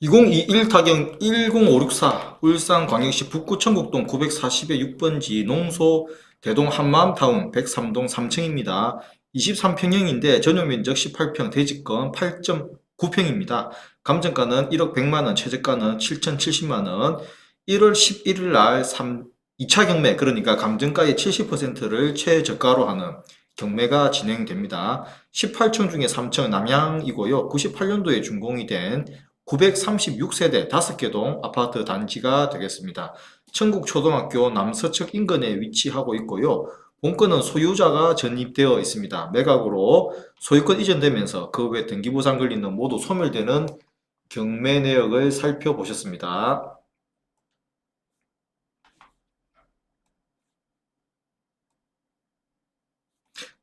2021 타경 10564 울산 광역시 북구 청국동 940의 6번지 농소 대동 한마음타운 103동 3층입니다. 23평형인데 전용면적 18평 대지권 8.9평입니다. 감정가는 1억 100만원, 최저가는 7,070만원. 1월 11일 날 3, 2차 경매, 그러니까 감정가의 70%를 최저가로 하는 경매가 진행됩니다. 18층 중에 3층 남향이고요. 98년도에 준공이 된 936세대 5개 동 아파트 단지가 되겠습니다. 청국초등학교 남서측 인근에 위치하고 있고요. 본건은 소유자가 전입되어 있습니다. 매각으로 소유권 이전되면서 그 외 등기부상 걸리는 모두 소멸되는 경매 내역을 살펴보셨습니다.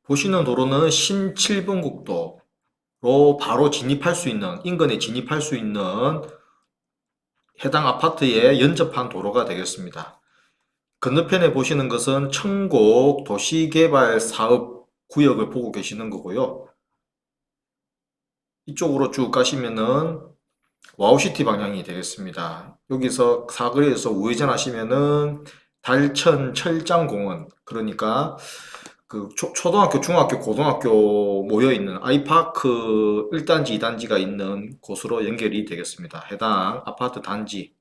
보시는 도로는 신 7번 국도 로 바로 진입할 수 있는 인근에 진입할 수 있는 해당 아파트에 연접한 도로가 되겠습니다. 건너편에 보시는 것은 청곡 도시개발 사업 구역을 보고 계시는 거고요. 이쪽으로 쭉 가시면은 와우시티 방향이 되겠습니다. 여기서 사거리에서 우회전 하시면은 달천 철장공원 그러니까 그 초, 초등학교, 중학교, 고등학교 모여 있는 아이파크 1단지, 2단지가 있는 곳으로 연결이 되겠습니다. 해당 아파트 단지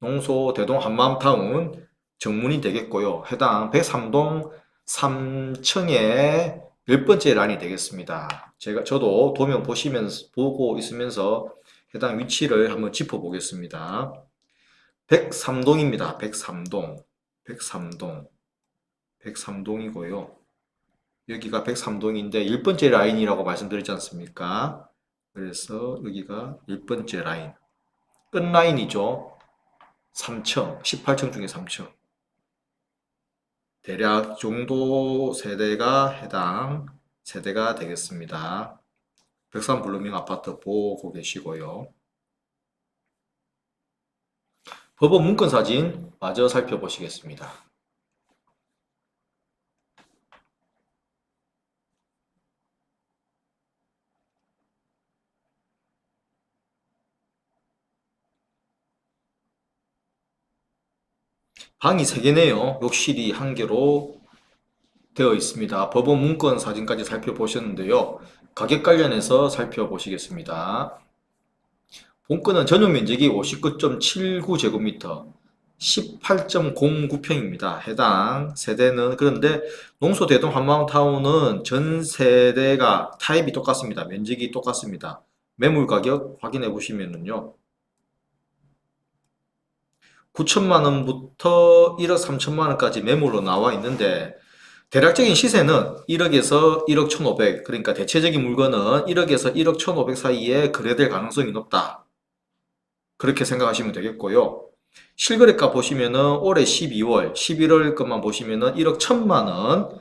농소 대동 한마음타운 정문이 되겠고요. 해당 103동 3층의 열 번째 란이 되겠습니다. 제가 저도 도면 보시면서 보고 있으면서 해당 위치를 한번 짚어 보겠습니다. 103동입니다. 103동. 103동. 103동이고요. 여기가 103동인데 1번째 라인이라고 말씀드렸지 않습니까? 그래서 여기가 1번째 라인. 끝 라인이죠. 3층, 18층 중에 3층. 대략 정도 세대가 해당 세대가 되겠습니다. 백산 블루밍 아파트 보고 계시고요. 법원 문건 사진 마저 살펴보시겠습니다. 방이 3개네요. 욕실이 1개로 되어 있습니다. 법원 문건 사진까지 살펴보셨는데요. 가격 관련해서 살펴보시겠습니다. 본건은 전용 면적이 59.79제곱미터, 18.09평입니다. 해당 세대는 그런데 농소대동 한마음타운은 전 세대가 타입이 똑같습니다. 면적이 똑같습니다. 매물 가격 확인해 보시면은요. 9천만 원부터 1억 3천만 원까지 매물로 나와 있는데 대략적인 시세는 1억에서 1억 1,500 그러니까 대체적인 물건은 1억에서 1억 1,500 사이에 거래될 가능성이 높다. 그렇게 생각하시면 되겠고요. 실거래가 보시면은 올해 12월, 11월 것만 보시면은 1억 1천만 원,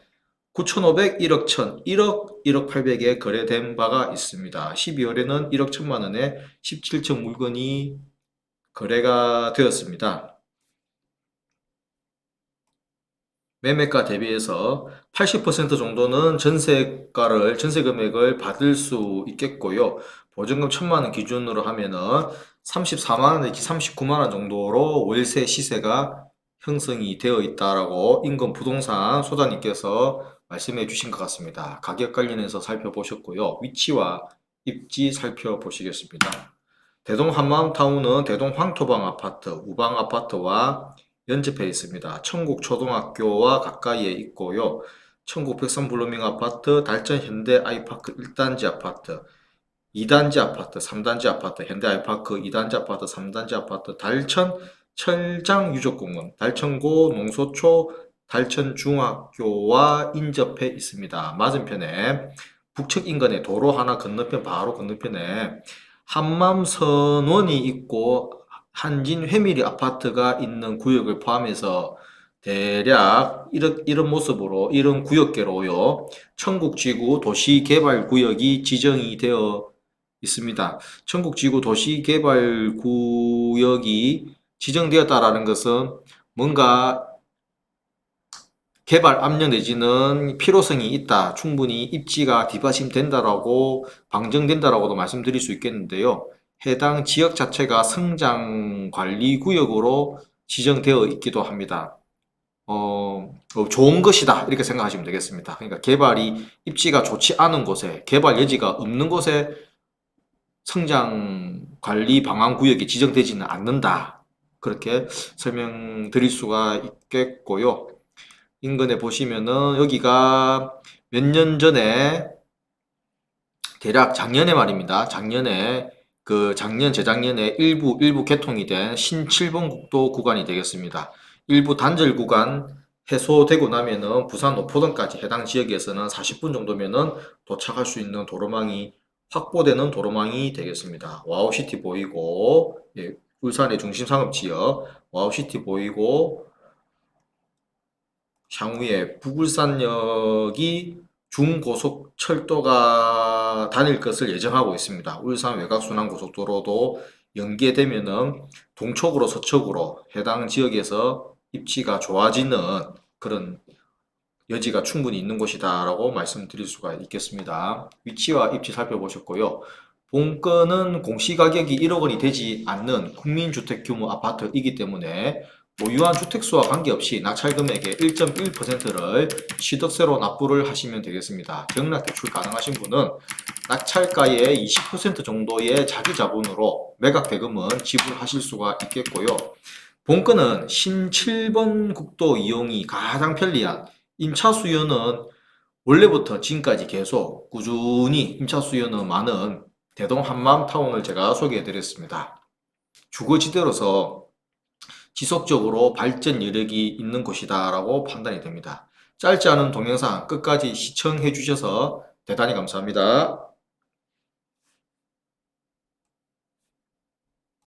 9,500, 1억 1천, 1억, 1억 800에 거래된 바가 있습니다. 12월에는 1억 1천만 원에 17층 물건이 거래가 되었습니다. 매매가 대비해서 80% 정도는 전세가를, 전세 금액을 받을 수 있겠고요. 보증금 1000만 원 기준으로 하면은 34만 원 내지 39만 원 정도로 월세 시세가 형성이 되어 있다라고 인근 부동산 소장님께서 말씀해 주신 것 같습니다. 가격 관련해서 살펴보셨고요. 위치와 입지 살펴보시겠습니다. 대동 한마음타운은 대동 황토방 아파트, 우방 아파트와 연접해 있습니다. 청국 초등학교와 가까이에 있고요. 청국 백선 블루밍 아파트, 달천 현대 아이파크 1단지 아파트, 2단지 아파트, 3단지 아파트, 현대 아이파크 2단지 아파트, 3단지 아파트, 달천 철장 유적공원, 달천고 농소초 달천 중학교와 인접해 있습니다. 맞은편에 북측 인근에 도로 하나 건너편 바로 건너편에 한맘선원이 있고 한진 회밀이 아파트가 있는 구역을 포함해서 대략 이런, 이런 모습으로 이런 구역계로요. 청국지구 도시개발구역이 지정이 되어 있습니다. 청국지구 도시개발구역이 지정되었다라는 것은 뭔가 개발 압력 내지는 필요성이 있다. 충분히 입지가 뒷받침된다라고 방정된다라고도 말씀드릴 수 있겠는데요. 해당 지역 자체가 성장 관리 구역으로 지정되어 있기도 합니다. 어, 어, 좋은 것이다 이렇게 생각하시면 되겠습니다. 그러니까 개발이 입지가 좋지 않은 곳에 개발 여지가 없는 곳에 성장 관리 방안 구역이 지정되지는 않는다. 그렇게 설명드릴 수가 있겠고요. 인근에 보시면은 여기가 몇 년 전에 대략 작년에 말입니다. 작년에 그 작년 재작년에 일부 일부 개통이 된 신칠번 국도 구간이 되겠습니다. 일부 단절 구간 해소되고 나면은 부산 노포동까지 해당 지역에서는 40분 정도면은 도착할 수 있는 도로망이 확보되는 도로망이 되겠습니다. 와우시티 보이고 예, 울산의 중심 상업 지역 와우시티 보이고 향후에 북울산역이 중고속철도가 다닐 것을 예정하고 있습니다. 울산 외곽순환고속도로도 연계되면은 동쪽으로 서쪽으로 해당 지역에서 입지가 좋아지는 그런 여지가 충분히 있는 곳이다라고 말씀드릴 수가 있겠습니다. 위치와 입지 살펴보셨고요. 본건은 공시가격이 1억 원이 되지 않는 국민주택 규모 아파트이기 때문에 보유한 주택수와 관계없이 낙찰금액의 1.1%를 취득세로 납부를 하시면 되겠습니다. 경락 대출 가능하신 분은 낙찰가의 20% 정도의 자기 자본으로 매각 대금은 지불하실 수가 있겠고요. 본건은 신 7번 국도 이용이 가장 편리한 임차 수요는 원래부터 지금까지 계속 꾸준히 임차 수요는 많은 대동 한맘타운을 제가 소개해 드렸습니다. 주거지대로서 지속적으로 발전 여력이 있는 곳이다라고 판단이 됩니다. 짧지 않은 동영상 끝까지 시청해 주셔서 대단히 감사합니다.